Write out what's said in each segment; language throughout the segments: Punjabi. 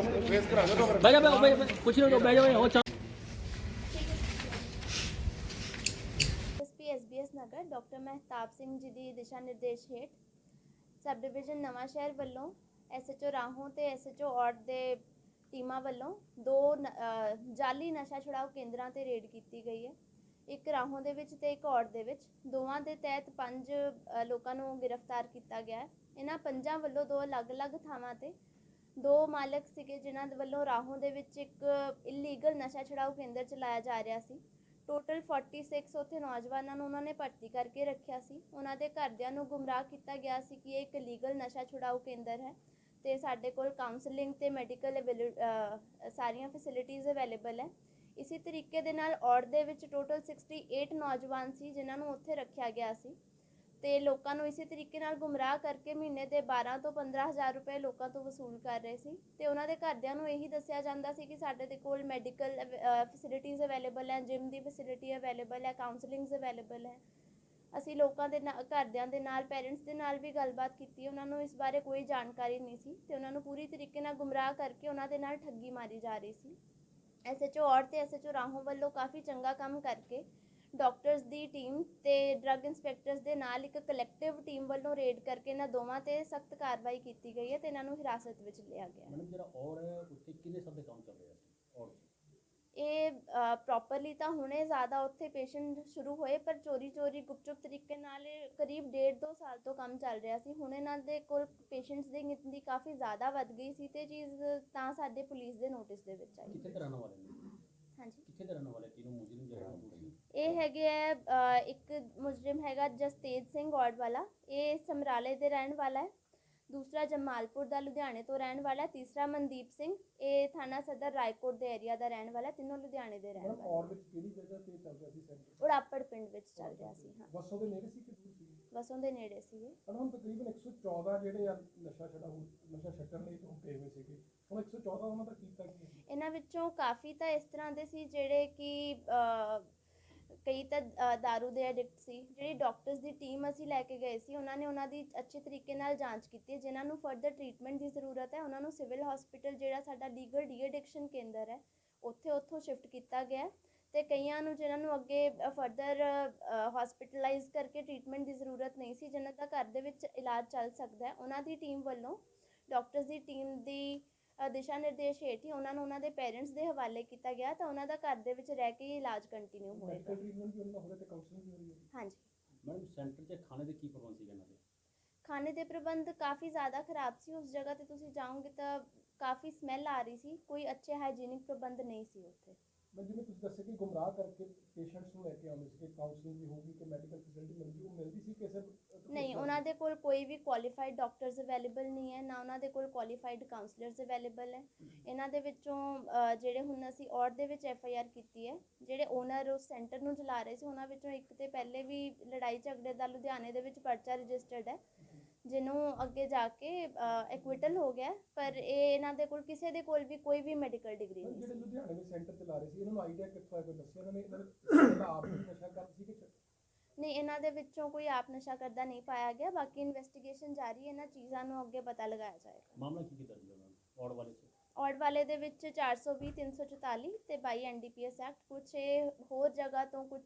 ਬਹਿ ਜਾ ਬਹਿ ਜਾ ਕੁਛ ਨਹੀਂ ਬਹਿ ਜਾ ਉਹ ਚੱਲ ਐਸਬੀਐਸ ਨਗਰ ਡਾਕਟਰ ਮਹਿਤਾਬ ਸਿੰਘ ਜੀ ਦੀ ਦਿਸ਼ਾ ਨਿਰਦੇਸ਼ ਹੇਠ ਸਬ ਡਿਵੀਜ਼ਨ ਨਵਾਂ ਸ਼ਹਿਰ ਵੱਲੋਂ ਐਸਐਚਓ ਰਾਹੋਂ ਤੇ ਐਸਐਚਓ ਔੜ ਦੇ ਟੀਮਾਂ ਵੱਲੋਂ ਦੋ ਜਾਲੀ ਨਸ਼ਾ ਛੁਡਾਊ ਕੇਂਦਰਾਂ ਤੇ ਰੇਡ ਕੀਤੀ ਗਈ ਹੈ ਇੱਕ ਰਾਹੋਂ ਦੇ ਵਿੱਚ ਤੇ ਇੱਕ ਔੜ ਦੇ ਵਿੱਚ ਦੋਵਾਂ ਦੇ ਤਹਿਤ ਪੰਜ ਲੋਕਾਂ ਨੂੰ ਗ੍ਰਿਫਤਾਰ ਕੀਤਾ ਗਿਆ ਹੈ ਇਹਨਾਂ ਪੰਜਾਂ ਵੱਲੋਂ ਦੋ ਅਲੱਗ-ਅਲੱਗ ਥਾਵਾਂ ਤੇ ਦੋ ਮਾਲਕ ਸੀਗੇ ਜਿਨ੍ਹਾਂ ਦੇ ਵੱਲੋਂ ਰਾਹੋਂ ਦੇ ਵਿੱਚ ਇੱਕ ਇਲੀਗਲ ਨਸ਼ਾ ਛੁਡਾਊ ਕੇਂਦਰ ਚਲਾਇਆ ਜਾ ਰਿਹਾ ਸੀ। ਟੋਟਲ 46 ਉੱਥੇ ਨੌਜਵਾਨਾਂ ਨੂੰ ਉਹਨਾਂ ਨੇ ਭਰਤੀ ਕਰਕੇ ਰੱਖਿਆ ਸੀ। ਉਹਨਾਂ ਦੇ ਘਰਦਿਆਂ ਨੂੰ ਗੁੰਮਰਾਹ ਕੀਤਾ ਗਿਆ ਸੀ ਕਿ ਇਹ ਇੱਕ ਲੀਗਲ ਨਸ਼ਾ ਛੁਡਾਊ ਕੇਂਦਰ ਹੈ ਤੇ ਸਾਡੇ ਕੋਲ ਕਾਉਂਸਲਿੰਗ ਤੇ ਮੈਡੀਕਲ ਸਾਰੀਆਂ ਫੈਸਿਲਿਟੀਆਂ ਅਵੇਲੇਬਲ ਹੈ। ਇਸੇ ਤਰੀਕੇ ਦੇ ਨਾਲ ਔਰ ਦੇ ਵਿੱਚ ਟੋਟਲ 68 ਨੌਜਵਾਨ ਸੀ ਜਿਨ੍ਹਾਂ ਨੂੰ ਉੱਥੇ ਰੱਖਿਆ ਗਿਆ ਸੀ। ਤੇ ਲੋਕਾਂ ਨੂੰ ਇਸੇ ਤਰੀਕੇ ਨਾਲ ਗੁੰਮਰਾਹ ਕਰਕੇ ਮਹੀਨੇ ਦੇ 12 ਤੋਂ 15000 ਰੁਪਏ ਲੋਕਾਂ ਤੋਂ ਵਸੂਲ ਕਰ ਰਹੇ ਸੀ। ਤੇ ਉਹਨਾਂ ਦੇ ਘਰਦਿਆਂ ਨੂੰ ਇਹੀ ਦੱਸਿਆ ਜਾਂਦਾ ਸੀ ਕਿ ਸਾਡੇ ਦੇ ਕੋਲ ਮੈਡੀਕਲ ਫੈਸਿਲਿਟੀਆਂ ਅਵੇਲੇਬਲ ਹੈ ਜਿਮ ਦੀ ਫੈਸਿਲਿਟੀ ਅਵੇਲੇਬਲ ਹੈ ਕਾਉਂਸਲਿੰਗਸ ਅਵੇਲੇਬਲ ਹੈ। ਅਸੀਂ ਲੋਕਾਂ ਦੇ ਨਾਲ ਘਰਦਿਆਂ ਦੇ ਨਾਲ ਪੇਰੈਂਟਸ ਦੇ ਨਾਲ ਵੀ ਗੱਲਬਾਤ ਕੀਤੀ, ਉਹਨਾਂ ਨੂੰ ਇਸ ਬਾਰੇ ਕੋਈ ਜਾਣਕਾਰੀ ਨਹੀਂ ਸੀ ਤੇ ਉਹਨਾਂ ਨੂੰ ਪੂਰੀ ਤਰੀਕੇ ਨਾਲ ਗੁੰਮਰਾਹ ਕਰਕੇ ਉਹਨਾਂ ਦੇ ਨਾਲ ਠੱਗੀ ਮਾਰੀ ਜਾ ਰਹੀ ਸੀ। ਐਸਐਚਓ ਔਰ ਤੇ ਐਸਐਚਓ ਰਾਹੋਂ ਵੱਲੋਂ ਕਾਫੀ ਚੰਗਾ ਕੰਮ ਕਰਕੇ ਡਾਕਟਰਸ ਦੀ ਟੀਮ ਤੇ ਡਰੱਗ ਇੰਸਪੈਕਟਰਸ ਦੇ ਨਾਲ ਇੱਕ ਕਲੈਕਟਿਵ ਟੀਮ ਵੱਲੋਂ ਰੇਡ ਕਰਕੇ ਇਹਨਾਂ ਦੋਵਾਂ ਤੇ ਸਖਤ ਕਾਰਵਾਈ ਕੀਤੀ ਗਈ ਹੈ ਤੇ ਇਹਨਾਂ ਨੂੰ ਹਿਰਾਸਤ ਵਿੱਚ ਲਿਆ ਗਿਆ ਹੈ। ਮੈਡਮ ਜਿਹੜਾ ਔਰ ਹੈ ਉੱਥੇ ਕਿਹਦੇ ਸਭ ਦੇ ਕੰਮ ਚੱਲ ਰਿਹਾ ਸੀ? ਔਰ ਇਹ ਪ੍ਰੋਪਰਲੀ ਤਾਂ ਹੁਣੇ ਜ਼ਿਆਦਾ ਉੱਥੇ ਪੇਸ਼ੈਂਟ ਸ਼ੁਰੂ ਹੋਏ ਪਰ ਚੋਰੀ ਚੋਰੀ ਗੁਪਚੁਪ ਤਰੀਕੇ ਨਾਲ ਇਹ ਕਰੀਬ ਡੇਢ ਦੋ ਸਾਲ ਤੋਂ ਕੰਮ ਚੱਲ ਰਿਹਾ ਸੀ। ਹੁਣ ਇਹਨਾਂ ਦੇ ਕੋਲ ਪੇਸ਼ੈਂਟਸ ਦੀ ਗਿਣਤੀ ਕਾਫੀ ਜ਼ਿਆਦਾ ਵੱਧ ਗਈ ਸੀ ਤੇ ਚੀਜ਼ ਤਾਂ ਸਾਡੇ ਪੁਲਿਸ ਦੇ ਨੋਟਿਸ ਦੇ ਵਿੱਚ ਆਈ। ਕਿੱਥੇ ਦੇ ਰਹਿਣ ਵਾਲੇ ਨੇ? ਹਾਂਜੀ। ਕਿੱਥੇ ਦੇ ਰਹਿਣ ਵਾਲੇ ਮੁਜਰਮ ਜਿਹੜਾ ਇਹ ਹੈਗੇ ਹੈ ਇੱਕ ਮੁਜਰਮ ਹੈਗਾ ਜਸਤੇਜ ਸਿੰਘ ਔੜ ਵਾਲਾ ਇਹ ਸਮਰਾਲੇ ਦੇ ਰਹਿਣ ਵਾਲਾ ਹੈ। ਦੂਸਰਾ ਜਮਾਲਪੁਰ ਦਾ ਲੁਧਿਆਣੇ ਤੋਂ ਰਹਿਣ ਵਾਲਾ ਹੈ। ਤੀਸਰਾ ਮਨਦੀਪ ਸਿੰਘ ਇਹ ਥਾਣਾ ਸਦਰ ਰਾਏਕੋਟ ਦੇ ਏਰੀਆ ਦਾ ਰਹਿਣ ਵਾਲਾ ਹੈ। ਤਿੰਨੋਂ ਲੁਧਿਆਣੇ ਦੇ ਰਹਿਣ ਵਾਲੇ ਔਰ ਵਿੱਚ ਕਿਹੜੀ ਜਗ੍ਹਾ ਤੇ ਚੱਲ ਰਿਹਾ ਸੀ ਸੈਂਟਰ? ਉੜਾਪੜ ਪਿੰਡ ਵਿੱਚ ਚੱਲ ਰਿਹਾ ਸੀ ਹਾਂ। ਬੱਸੋਂ ਦੇ ਨੇੜੇ ਸੀ ਕਿ ਦੂਰ ਸੀ? ਵਸੋਂ ਦੇ ਨੇੜੇ ਸੀਗੇ ਮੈਡਮ ਤਕਰੀਬਨ 114 ਜਿਹੜੇ ਆ ਨਸ਼ਾ ਛੜਾ ਨਸ਼ਾ ਛੱਡਣ ਲਈ ਤੋਂ ਗਏ ਹੋਏ ਸੀਗੇ। ਹੁਣ 114 ਉਹਨਾਂ ਦਾ ਕੀਤਾ ਕੀ? ਇਹਨਾਂ ਵਿੱਚੋਂ ਕਾਫੀ ਤਾਂ ਇਸ ਤਰ੍ਹਾਂ ਦੇ ਸੀ ਜਿਹੜੇ ਕਿ ਕਈ ਤਾਂ ਦਾਰੂ ਦੇ ਐਡਿਕਟ ਸੀ ਜਿਹੜੀ ਡਾਕਟਰਸ ਦੀ ਟੀਮ ਅਸੀਂ ਲੈ ਕੇ ਗਏ ਸੀ, ਉਹਨਾਂ ਨੇ ਉਹਨਾਂ ਦੀ ਅੱਛੇ ਤਰੀਕੇ ਨਾਲ ਜਾਂਚ ਕੀਤੀ ਹੈ। ਜਿਨ੍ਹਾਂ ਨੂੰ ਫਰਦਰ ਟਰੀਟਮੈਂਟ ਦੀ ਜ਼ਰੂਰਤ ਹੈ, ਉਹਨਾਂ ਨੂੰ ਸਿਵਲ ਹਸਪੀਟਲ ਜਿਹੜਾ ਸਾਡਾ ਲੀਗਲ ਡੀ ਐਡਿਕਸ਼ਨ ਕੇਂਦਰ ਹੈ, ਉੱਥੇ, ਉੱਥੋਂ ਸ਼ਿਫਟ ਕੀਤਾ ਗਿਆ ਹੈ ਤੇ ਕਈਆਂ ਨੂੰ, ਜਿਨ੍ਹਾਂ ਨੂੰ ਅੱਗੇ ਫਰਦਰ ਹਸਪੀਟਲਾਈਜ਼ ਕਰਕੇ ਟਰੀਟਮੈਂਟ ਦੀ ਜ਼ਰੂਰਤ ਨਹੀਂ ਸੀ, ਜਿਨ੍ਹਾਂ ਦਾ ਘਰ ਦੇ ਵਿੱਚ ਇਲਾਜ ਚੱਲ ਸਕਦਾ ਹੈ, ਉਹਨਾਂ ਦੀ ਟੀਮ ਵੱਲੋਂ ਡਾਕਟਰਸ ਦੀ ਟੀਮ ਦੀ ਦਿਸ਼ਾ ਨਿਰਦੇਸ਼ ਹੇਠ ਹੀ ਉਹਨਾਂ ਨੂੰ ਉਹਨਾਂ ਦੇ ਪੇਰੈਂਟਸ ਦੇ ਹਵਾਲੇ ਕੀਤਾ ਗਿਆ ਤਾਂ ਉਹਨਾਂ ਦਾ ਘਰ ਦੇ ਵਿੱਚ ਰਹਿ ਕੇ ਹੀ ਇਲਾਜ ਕੰਟੀਨਿਊ ਹੋਏਗਾ ਮੈਡੀਕਲ ਟ੍ਰੀਟਮੈਂਟ ਵੀ ਉਹਨਾਂ ਦਾ ਹੋਵੇ ਤੇ ਕਾਉਂਸਲਿੰਗ ਵੀ ਹੋ ਰਹੀ ਹੈ। ਹਾਂਜੀ। ਮੈਡਮ ਸੈਂਟਰ 'ਚ ਖਾਣੇ ਦੇ ਕੀ ਪ੍ਰਬੰਧ ਸੀਗੇ ਇਹਨਾਂ ਦੇ? ਖਾਣੇ ਦੇ ਪ੍ਰਬੰਧ ਕਾਫੀ ਜ਼ਿਆਦਾ ਖਰਾਬ ਸੀ। ਉਸ ਜਗ੍ਹਾ ਤੇ ਤੁਸੀਂ ਜਾਓਗੇ ਤਾਂ ਕਾਫੀ ਸਮੈਲ ਆ ਰਹੀ ਸੀ। ਕੋਈ ਅੱਛੇ ਹਾਈਜੀਨਿਕ ਪ੍ਰਬੰਧ ਨਹੀਂ ਸੀ ਉੱਥੇ। ਮੈਂ ਜਿਵੇਂ ਤੁਸੀਂ ਦੱਸਿਆ ਕਿ ਗੁੰਮਰਾਹ ਕਰਕੇ ਪੇਸ਼ੈਂਟਸ ਨੂੰ ਲੈ ਕੇ ਆਉਂਦੇ ਸੀ ਕਿ ਕਾਉਂਸਲਿੰਗ ਵੀ ਹੋਊਗੀ ਕਿ ਮੈਡੀਕਲ ਫੈਸਿਲਿਟੀ ਮਿਲਦੀ ਉਹ ਮਿਲਦੀ ਸੀ ਕਿ ਸਿਰਫ ਨਹੀਂ ਉਹਨਾਂ ਦੇ ਕੋਲ ਕੋਈ ਵੀ ਕੁਆਲੀਫਾਈਡ ਡਾਕਟਰਸ ਅਵੇਲੇਬਲ ਨਹੀਂ ਹੈ ਨਾ ਉਹਨਾਂ ਦੇ ਕੋਲ ਕੁਆਲੀਫਾਈਡ ਕਾਉਂਸਲਰਸ ਅਵੇਲੇਬਲ ਹੈ। ਇਹਨਾਂ ਦੇ ਵਿੱਚੋਂ ਅ, ਜਿਹੜੇ ਹੁਣ ਅਸੀਂ ਔਰ ਦੇ ਵਿੱਚ ਐਫ ਆਈ ਆਰ ਕੀਤੀ ਹੈ ਜਿਹੜੇ ਓਨਰ ਉਸ ਸੈਂਟਰ ਨੂੰ ਚਲਾ ਰਹੇ ਸੀ ਉਹਨਾਂ ਵਿੱਚੋਂ ਇੱਕ ਤੇ ਪਹਿਲੇ ਵੀ ਲੜਾਈ ਝਗੜੇ ਦਾ ਲੁਧਿਆਣੇ ਦੇ ਵਿੱਚ ਪਰਚਾ ਰਜਿਸਟਰਡ ਹੈ ਜਿਹਨੂੰ ਅੱਗੇ ਜਾ ਕੇ ਐਕਵਿਟਲ ਹੋ ਗਿਆ ਹੈ, ਪਰ ਇਹ ਇਹਨਾਂ ਦੇ ਕੋਲ ਕਿਸੇ ਦੇ ਕੋਲ ਵੀ ਕੋਈ ਵੀ ਮੈਡੀਕਲ ਡਿਗਰੀ ਨਹੀਂ ਜਿਹੜੇ ਲੁਧਿਆਣੇ ਵਿੱਚ ਸੈਂਟਰ ਚਲਾ ਰਹੇ ਸੀ ਇਹਨਾਂ ਨੂੰ ਆਈਡੀਆ ਕਿੱਥੋਂ ਆਇਆ ਕੋਈ ਦੱਸਿਆ ਇਹਨਾਂ ਨੇ ਇਹਨਾਂ ਨੇ ਪਹਿਲਾਂ ਆਪ ਵੀ ਨਸ਼ਾ ਕਰਦੇ ਸੀ ਕਿ ਨਹੀਂ ਇਹਨਾਂ ਦੇ ਵਿੱਚੋਂ ਕੋਈ ਆਪ ਨਸ਼ਾ ਕਰਦਾ ਨਹੀਂ ਪਾਇਆ ਗਿਆ। ਬਾਕੀ ਇਨਵੈਸਟੀਗੇਸ਼ਨ ਜਾਰੀ ਹੈ ਇਹਨਾਂ ਚੀਜ਼ਾਂ ਨੂੰ ਅੱਗੇ ਪਤਾ ਲਗਾਇਆ ਜਾਏਗਾ। ਮਾਮਲਾ ਕੀ ਕੀ ਦਰਜ ਹੋਇਆ ਔਰ ਵਾਲੇ 'ਚ? ਔੜ ਵਾਲੇ ਦੇ ਵਿੱਚ 420 344 ਤੇ 22 ਐਨਡੀਪੀਐਸ ਐਕਟ। ਕੁਝ ਇਹ ਹੋਰ ਜਗ੍ਹਾ ਤੋਂ ਕੁਝ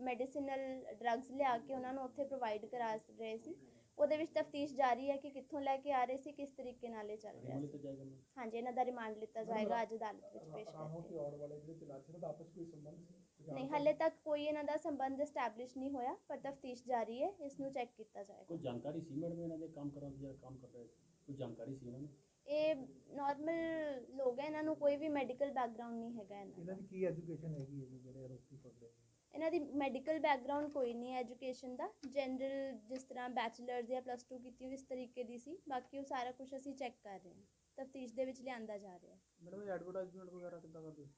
ਮੈਡੀਸਿਨਲ ਡਰੱਗਸ ਲਿਆ ਕੇ ਉਹਨਾਂ ਨੂੰ ਉੱਥੇ ਪ੍ਰੋਵਾਈਡ ਕਰਾ ਰਹੇ ਸੀ। ਉਹਦੇ ਵਿੱਚ ਤਫਤੀਸ਼ ਜਾਰੀ ਹੈ ਕਿ ਕਿੱਥੋਂ ਲੈ ਕੇ ਆ ਰਹੇ ਸੀ ਕਿਸ ਤਰੀਕੇ ਨਾਲ ਇਹ ਚੱਲ ਰਿਹਾ ਸੀ। ਹਾਂਜੀ ਇਹਨਾਂ ਦਾ ਰਿਮਾਂਡ ਲਿੱਤਾ ਜਾਏਗਾ ਅੱਜ ਅਦਾਲਤ ਵਿੱਚ ਪੇਸ਼ ਕਰਕੇ ਤੇ ਔੜ ਵਾਲੇ ਜਿਹੜੇ ਚਲਾ ਸੀ ਉਹਨਾਂ ਦਾ ਆਪਸ ਵਿੱਚ ਕੋਈ ਸੰਬੰਧ ਸੀ? ਨਹੀਂ ਹਾਲੇ ਤੱਕ ਕੋਈ ਇਹਨਾਂ ਦਾ ਸੰਬੰਧ ਐਸਟੈਬਲਿਸ਼ ਨਹੀਂ ਹੋਇਆ ਪਰ ਤਫਤੀਸ਼ ਜਾਰੀ ਹੈ ਇਸ ਨੂੰ ਚੈੱਕ ਕੀਤਾ ਜਾਏਗਾ। ਕੋਈ ਜਾਣਕਾਰੀ ਸੀ ਮੈਡਮ ਇਹਨਾਂ ਦੇ ਕੰਮ ਕਰਨ ਦੀ ਕੰਮ ਕਰ ਰਹੇ ਕੋਈ ਜਾਣਕਾਰੀ ਸੀ ਇਹਨਾਂ ਨੂੰ ਇਹ ਨਾਰਮਲ ਲੋਕ ਹੈ ਇਹਨਾਂ ਨੂੰ ਕੋਈ ਵੀ ਮੈਡੀਕਲ ਬੈਕਗ੍ਰਾਉਂਡ ਨਹੀਂ ਹੈਗਾ ਇਹਨਾਂ ਦਾ ਇਹਨਾਂ ਦੀ ਕੀ ਐਜੂਕੇਸ਼ਨ ਹੈਗੀ ਜਿਹੜੇ ਆਰੋਪੀ ਫੜਦੇ ਇਹਨਾਂ ਦੀ ਮੈਡੀਕਲ ਬੈਕਗ੍ਰਾਉਂਡ ਕੋਈ ਨਹੀਂ ਹੈ ਐਜੂਕੇਸ਼ਨ ਦਾ ਜਨਰਲ ਜਿਸ ਤਰ੍ਹਾਂ ਬੈਚਲਰਸ ਜਾਂ ਪਲੱਸ 2 ਕੀਤੀ ਹੋਈ ਇਸ ਤਰੀਕੇ ਦੀ ਸੀ, ਬਾਕੀ ਉਹ ਸਾਰਾ ਕੁਝ ਅਸੀਂ ਚੈੱਕ ਕਰ ਰਹੇ ਹਾਂ, ਤਫਤੀਸ਼ ਦੇ ਵਿੱਚ ਲਿਆਂਦਾ ਜਾ ਰਿਹਾ ਹੈ। ਮੈਡਮ ਐਡਵਰਟਾਈਜ਼ਮੈਂਟ ਵਗੈਰਾ ਕਿੱਦਾਂ ਕਰਦੇ?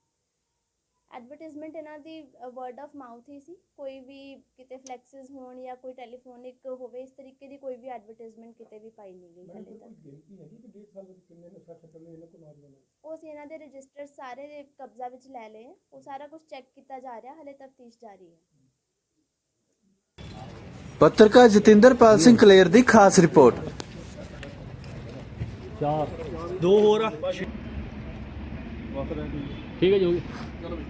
ਐਡਵਰਟਾਈਜ਼ਮੈਂਟ ਇਹਨਾਂ ਦੀ ਵਰਡ ਆਫ ਮਾਊਥ ਹੀ ਸੀ। ਕੋਈ ਵੀ ਕਿਤੇ ਫਲੈਕਸਸ ਹੋਣ ਜਾਂ ਕੋਈ ਟੈਲੀਫੋਨਿਕ ਹੋਵੇ ਇਸ ਤਰੀਕੇ ਦੀ ਕੋਈ ਵੀ ਐਡਵਰਟਾਈਜ਼ਮੈਂਟ ਕਿਤੇ ਵੀ ਪਾਈ ਨਹੀਂ ਗਈ ਮੈਡਮ ਹਾਲੇ ਕੋਈ ਤੱਕ। ਗਿਣਤੀ ਹੈਗੀ ਕਿ ਡੇਢ ਸਾਲ ਵਿੱਚ ਕਿੰਨੇ ਨਸ਼ਾ ਛੱਡਣ ਲਈ ਇਹਨਾਂ ਕੋਲ ਨੌਜਵਾਨ ਹੈ ਉਹ ਅਸੀਂ ਇਹਨਾਂ ਦੇ ਰਜਿਸਟਰ ਸਾਰੇ ਦੇ ਕਬਜ਼ਾ ਵਿੱਚ ਲੈ ਲਏ ਉਹ ਸਾਰਾ ਕੁਝ ਚੈੱਕ ਕੀਤਾ ਜਾ ਰਿਹਾ ਹਾਲੇ ਤਫਤੀਸ਼ ਜਾਰੀ ਹੈ। ਪੱਤਰਕਾਰ ਜਤਿੰਦਰਪਾਲ ਸਿੰਘ ਕਲੇਰ ਦੀ ਖਾਸ ਰਿਪੋਰਟ। ਚਾਰ। ਦੋ ਹੋਰ ਆ। ਠੀਕ ਹੈ ਜੀ ਚਲੋ ਵੀ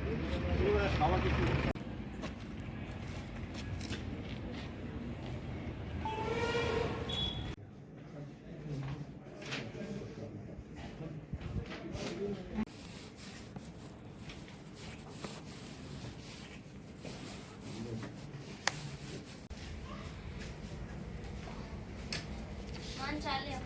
ਮਨ ਚਾਲਿਆ